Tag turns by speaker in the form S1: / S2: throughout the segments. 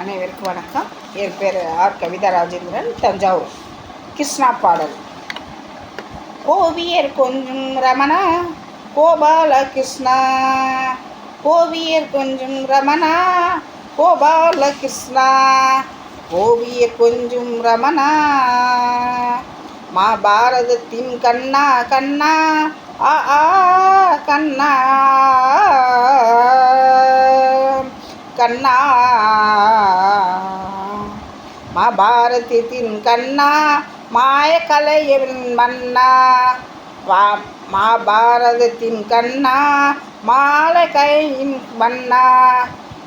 S1: அனைவருக்கும் வணக்கம். என் பேர் ஆர். கவிதா ராஜேந்திரன் தஞ்சாவூர். கிருஷ்ணா பாடல். ஓவியர் கொஞ்சம் ரமணா கோபால கிருஷ்ணா ஓவியர் கொஞ்சம் ரமணா கோபால கிருஷ்ணா ஓவியர் கொஞ்சம் ரமணா. மகாபாரதத்தின் கண்ணா கண்ணா ஆ கண்ணா. ஆ கண்ணா. கண்ணா மகாபாரதத்தின் கண்ணா மாயக்கலையின் மன்னா. வா மகாபாரதத்தின் கண்ணா மாலகையின் மன்னா.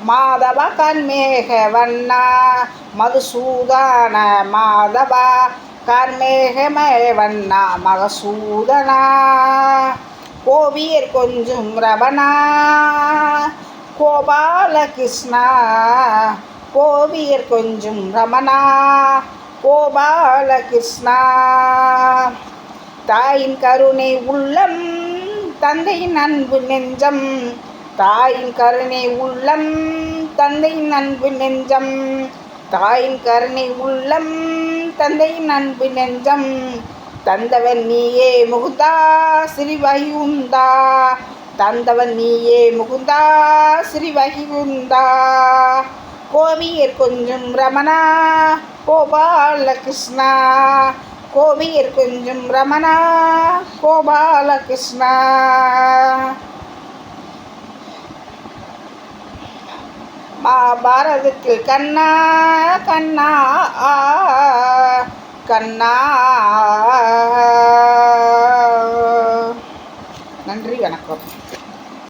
S1: மாதவ கண்மேக வண்ணா. மதுசூதான மாதவா கர்மேகமே வண்ணா. மகசூதனா. கோவியர் கொஞ்சம் ரவணா கோபாலகிருஷ்ணா கோவியர் கொஞ்சம் ரமணா கோபாலகிருஷ்ணா. தாயின் கருணை உள்ளம் தந்தையின் அன்பு நெஞ்சம். தாயின் கருணை உள்ளம் தந்தையின் அன்பு நெஞ்சம். தாயின் கருணை உள்ளம் தந்தையின் அன்பு நெஞ்சம். தந்தவன் நீயே முகுதா சிறிவாயுந்தா தந்தவன் நீயே முகுந்தா ஸ்ரீவகியுந்தா கோவியர் கொஞ்சம் ரமணா கோபாலகிருஷ்ணா. கோவியர் கொஞ்சம் ரமணா கோபாலகிருஷ்ணா. மகாபாரதத்தில் கண்ணா கண்ணா கண்ணா. நன்றி வணக்கம்.